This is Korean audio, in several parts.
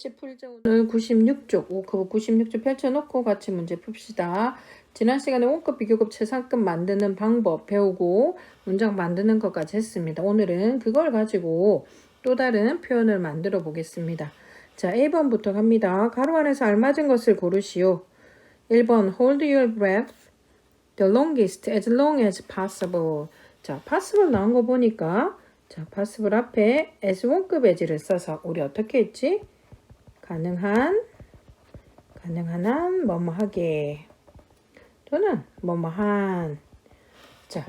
같이 풀자. 오늘 96쪽, 오크부 96쪽 펼쳐놓고 같이 문제 풉시다. 지난 시간에 원급, 비교급, 최상급 만드는 방법 배우고 문장 만드는 것까지 했습니다. 오늘은 그걸 가지고 또 다른 표현을 만들어 보겠습니다. 자, 1번부터 갑니다. 가로 안에서 알맞은 것을 고르시오. 1번 hold your breath the longest as long as possible. 자, possible 나온 거 보니까 자, possible 앞에 as 원급 as를 써서 우리 어떻게 했지? 가능한 가능한 한 뭐뭐 하게 또는 뭐뭐 한 자,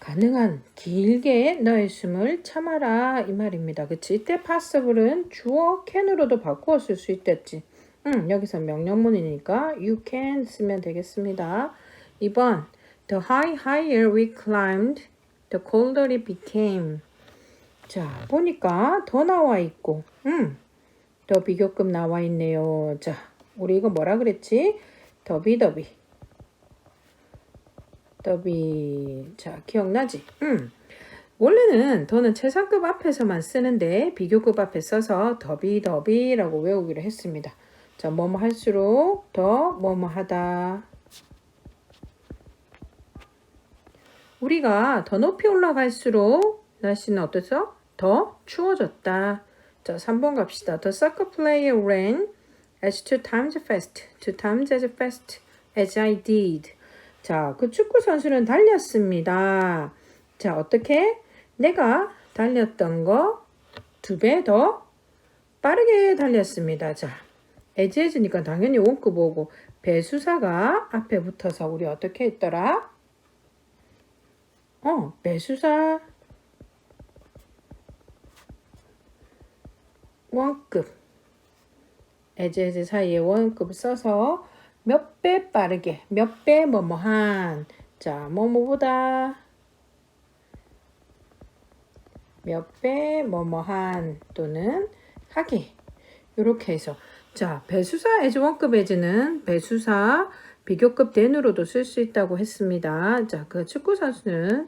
가능한 길게 너의 숨을 참아라 이 말입니다. 그치? 이때 passible은 주어 can으로도 바꾸어 쓸 수 있댔지. 응, 여기서 명령문이니까 you can 쓰면 되겠습니다. 2번 The high higher we climbed, the colder it became. 자, 보니까 더 나와 있고, 음, 더 비교급 나와 있네요. 자, 우리 이거 뭐라 그랬지? 더비 더비. 더비. 자, 기억나지? 음. 원래는 더는 최상급 앞에서만 쓰는데 비교급 앞에 써서 더비 더비라고 외우기로 했습니다. 자, 뭐뭐 할수록 더 뭐뭐 하다. 우리가 더 높이 올라갈수록 날씨는 어땠어? 더 추워졌다. 자, 3번 갑시다. The soccer player ran as two times fast, two times as fast as I did. 자, 그 축구 선수는 달렸습니다. 자, 어떻게? 내가 달렸던 거 두 배 더 빠르게 달렸습니다. 자, 에즈에즈니까 당연히 원급 오고 배수사가 앞에 붙어서 우리 어떻게 했더라? 어, 배수사 원급 에즈에즈 사이에 원급 써서 몇 배 빠르게 몇 배 뭐뭐한 자 뭐뭐보다 몇 배 뭐뭐한 또는 하기 이렇게 해서 자 배수사 에즈 원급 에즈는 배수사 비교급 대누로도 쓸 수 있다고 했습니다. 자 그 축구 선수는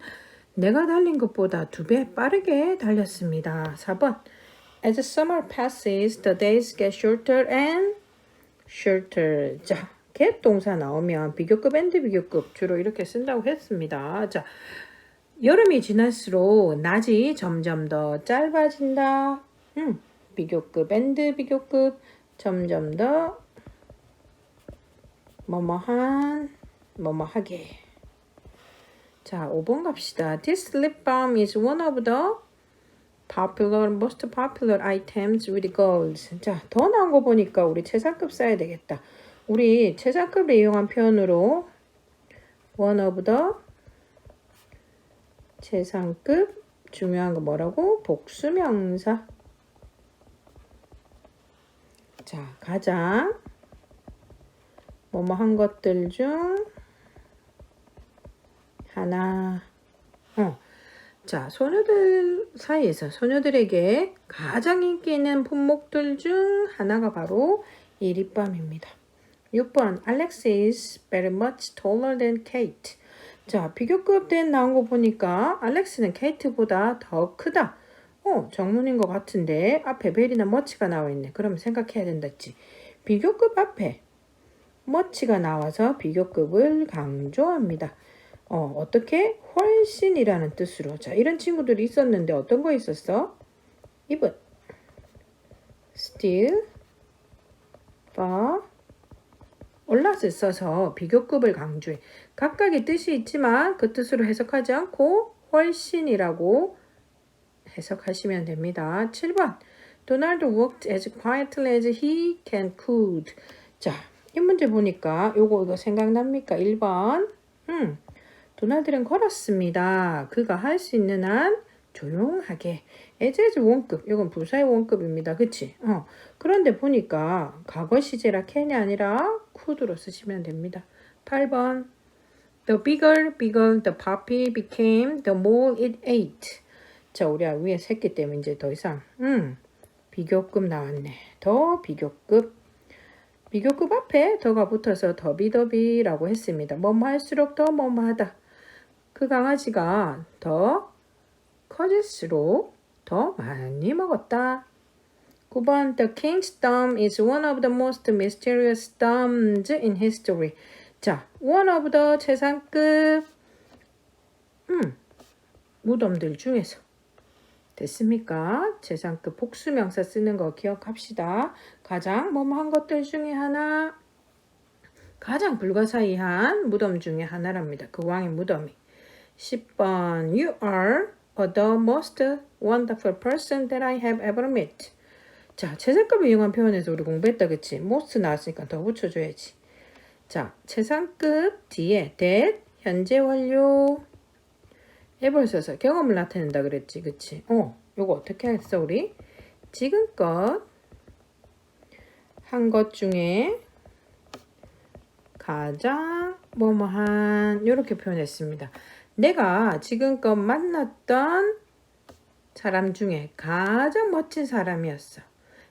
내가 달린 것보다 두 배 빠르게 달렸습니다. 4번 As summer passes, the days get shorter and shorter. 자, get 동사 나오면 비교급 and 비교급 주로 이렇게 쓴다고 했습니다. 자, 여름이 지날수록 낮이 점점 더 짧아진다. 음, 비교급 and 비교급 점점 더 뭐뭐한 뭐뭐하게. 자, 5번 갑시다. This lip balm is one of the popular, most popular items with girls. 자, 더 나온 거 보니까 우리 최상급 써야 되겠다. 우리 최상급을 이용한 표현으로 one of the 최상급 중요한 거 뭐라고? 복수명사. 자, 가장 뭐뭐 한 것들 중 하나. 어. 자, 소녀들 사이에서 소녀들에게 가장 인기 있는 품목들 중 하나가 바로 이 립밤입니다. 6번 Alex is very much taller than Kate. 자, 비교급 된 나온 거 보니까 알렉스는 케이트보다 더 크다. 어, 정문인 것 같은데 앞에 벨이나 머치가 나와 있네. 그러면 생각해야 된다 했지. 비교급 앞에 머치가 나와서 비교급을 강조합니다. 어, 어떻게? 훨씬이라는 뜻으로. 자, 이런 친구들이 있었는데 어떤 거 있었어? 2번. still, far, 올라서 써서 비교급을 강조해. 각각의 뜻이 있지만 그 뜻으로 해석하지 않고 훨씬이라고 해석하시면 됩니다. 7번. Donald worked as quietly as he can could. 자, 이 문제 보니까 요거 이거 생각납니까? 1번. 음. 도날드는 걸었습니다. 그가 할 수 있는 한 조용하게. 에제즈 원급. 이건 부사의 원급입니다. 그치? 어. 그런데 보니까 과거 시제라 캔이 아니라 could로 쓰시면 됩니다. 8번. The bigger, bigger the puppy became, the more it ate. 자, 우리 위에 샜기 때문에 이제 더 이상, 음, 비교급 나왔네. 더 비교급. 비교급 앞에 더가 붙어서 더비더비라고 했습니다. 뭐뭐 할수록 더 뭐뭐 하다. 그 강아지가 더 커질수록 더 많이 먹었다. 9번 The King's Tomb is one of the most mysterious tombs in history. 자, one of the 최상급 음, 무덤들 중에서 됐습니까? 최상급 복수명사 쓰는 거 기억합시다. 가장 뭐뭐한 것들 중에 하나 가장 불가사의한 무덤 중에 하나랍니다. 그 왕의 무덤이. 10번 You are the most wonderful person that I have ever met. 자, 최상급을 이용한 표현에서 우리 공부했다, 그치? most 나왔으니까 더 붙여줘야지. 자, 최상급 뒤에 that 현재 완료 해볼 써서 경험을 나타낸다 그랬지, 그치? 어, 요거 어떻게 했어, 우리? 지금껏 한 것 중에 가장 뭐뭐한 이렇게 표현했습니다. 내가 지금껏 만났던 사람 중에 가장 멋진 사람이었어.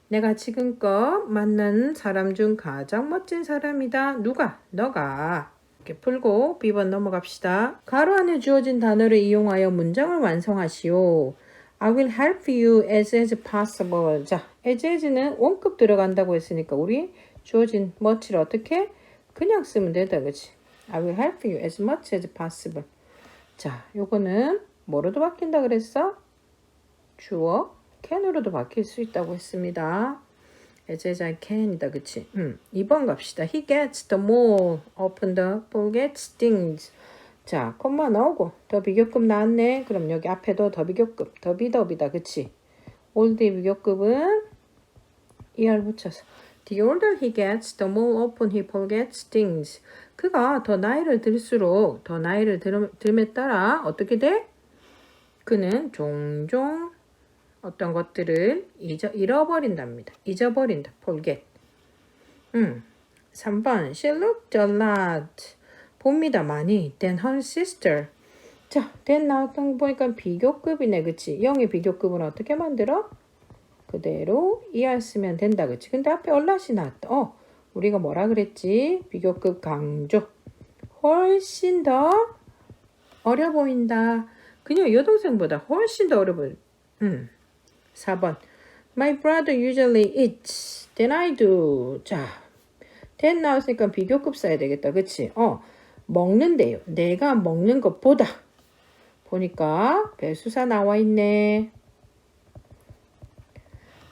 내가 지금껏 만난 사람 중 가장 멋진 사람이다. 누가? 너가. 이렇게 풀고 B번 넘어갑시다. 가로 안에 주어진 단어를 이용하여 문장을 완성하시오. I will help you as as possible. 자, as as는 원급 들어간다고 했으니까 우리 주어진 much를 어떻게? 그냥 쓰면 되다, 그치? I will help you as much as possible. 자, 요거는 뭐로도 바뀐다 그랬어? 주어 can으로도 바뀔 수 있다고 했습니다. I can이다, 그치? 음, 2번 갑시다. He gets the mole, open the ball gets things. 자, 콤마 나오고 더 비교급 나왔네. 그럼 여기 앞에도 더 비교급, 더 비 더비다, 그치? 올드의 비교급은 er 붙여서 The older he gets, the more often he forgets things. 그가 더 나이를 들수록 더 나이를 들, 들에 따라 어떻게 돼? 그는 종종 어떤 것들을 잊어, 잃어버린답니다. 잊어버린다. forget. 음. 3번 She looked a lot. 봅니다. 많이. Than her sister. 자, than 나왔던 거 보니까 비교급이네. 그치? 0의 비교급은 어떻게 만들어? 그대로 쓰면 된다. 그치? 근데 앞에 얼라시 나왔다. 어, 우리가 뭐라 그랬지? 비교급 강조. 훨씬 더 어려 보인다. 그냥 여동생보다 훨씬 더 어려 보인다. 음. 4번. My brother usually eats than I do. 자, than 나왔으니까 비교급 써야 되겠다. 그치? 어, 먹는데요. 내가 먹는 것보다. 보니까 배수사 나와 있네.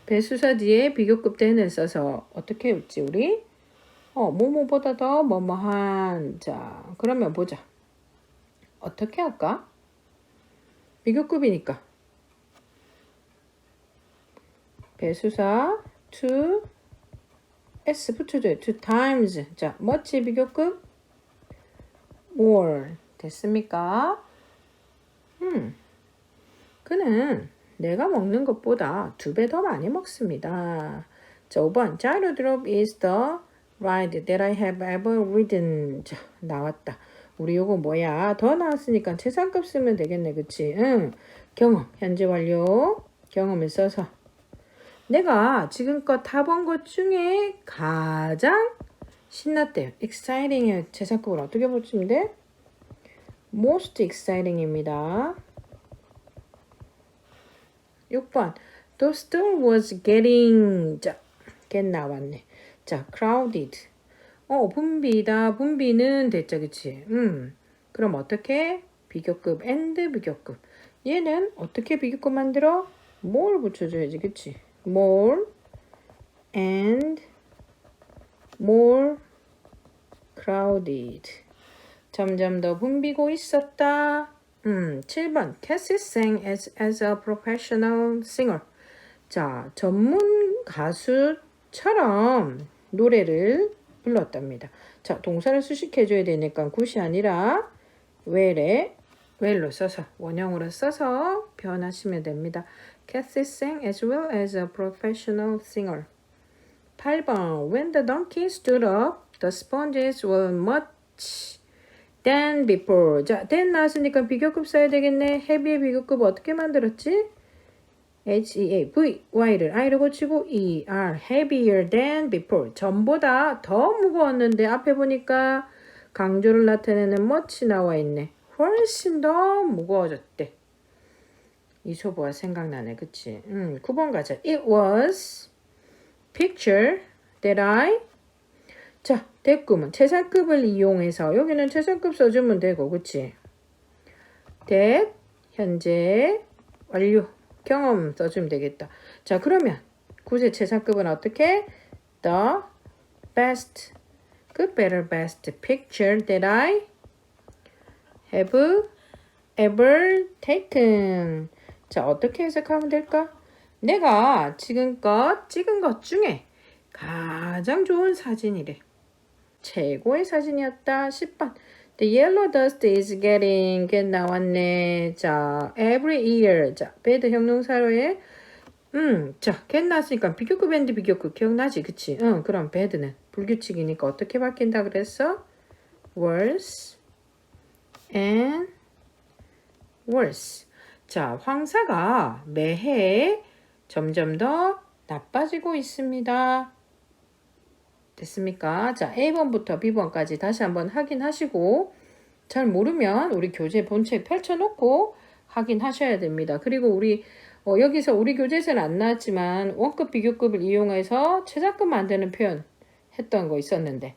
배수사 뒤에 비교급 than을 써서 어떻게 했지 우리? 어, 뭐뭐보다 더 뭐뭐한. 자, 그러면 보자. 어떻게 할까? 비교급이니까. 배수사 to s 붙여줘요. two times. 자, much 비교급 more. 됐습니까? 음. 그는 내가 먹는 것보다 두 배 더 많이 먹습니다. 자, 5번. Gyro drop is the ride that I have ever ridden. 자, 나왔다. 우리 요거 뭐야? 더 나왔으니까 최상급 쓰면 되겠네. 그치? 응. 경험. 현재 완료. 경험을 써서. 내가 지금껏 타본 것 중에 가장 신났대요. exciting의 최상급을 어떻게 붙이면 돼? most exciting입니다. 6번. The store was getting 자, get 나왔네. 자, crowded. 어, 분비다. 분비는 됐죠, 그치? 음. 그럼 어떻게? 비교급 and 비교급. 얘는 어떻게 비교급 만들어? more 붙여줘야지, 그치? more and more crowded. 점점 더 붐비고 있었다. 음, 7번. Cassie sang as, as a professional singer. 자, 전문 가수처럼 노래를 불렀답니다. 자, 동사를 수식해줘야 되니까 굿이 아니라 well에 well로 써서 원형으로 써서 표현하시면 됩니다. Cassie sang as well as a professional singer. 8번. When the donkey stood up, the sponges were much than before. 자, than 나왔으니까 비교급 써야 되겠네. heavy의 비교급 어떻게 만들었지? H-E-A, V, Y를 I로 고치고 E-R, heavier than before. 전보다 더 무거웠는데 앞에 보니까 강조를 나타내는 much 나와 있네. 훨씬 더 무거워졌대. 이소부가 생각나네, 그치? 음, 9번 가자. It was picture that I 자, 됐구먼. 최상급을 이용해서 여기는 최상급 써주면 되고, 그치? that 현재 완료 경험 써주면 되겠다. 자, 그러면 구제 최상급은 어떻게? The best, good, better, best picture that I have ever taken. 자, 어떻게 해석하면 될까? 내가 지금껏 찍은 것 중에 가장 좋은 사진이래. 최고의 사진이었다. 10번. The yellow dust is getting get 나왔네. 자, every year. 자, bad 형용사로에 음, 자, get 나왔으니까 비교급 and 비교급 기억나지? 그치? 응, 그럼 bad는 불규칙이니까 어떻게 바뀐다 그랬어? worse and worse. 자, 황사가 매해 점점 더 나빠지고 있습니다. 됐습니까? 자, A번부터 B번까지 다시 한번 확인하시고 잘 모르면 우리 교재 본책 펼쳐놓고 확인하셔야 됩니다. 그리고 우리 어, 여기서 우리 교재에서는 안 나왔지만 원급 비교급을 이용해서 최저급 만드는 표현 했던 거 있었는데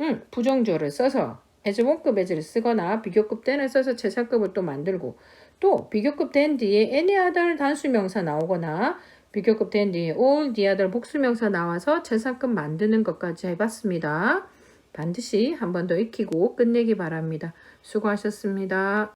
음, 부정조를 써서 as 원급 as를 쓰거나 비교급 ten을 써서 최상급을 또 만들고 또 비교급 된 뒤에 any other 단수명사 나오거나 비교급 된 뒤에 all the other 복수명사 나와서 최상급 만드는 것까지 해봤습니다. 반드시 한 번 더 익히고 끝내기 바랍니다. 수고하셨습니다.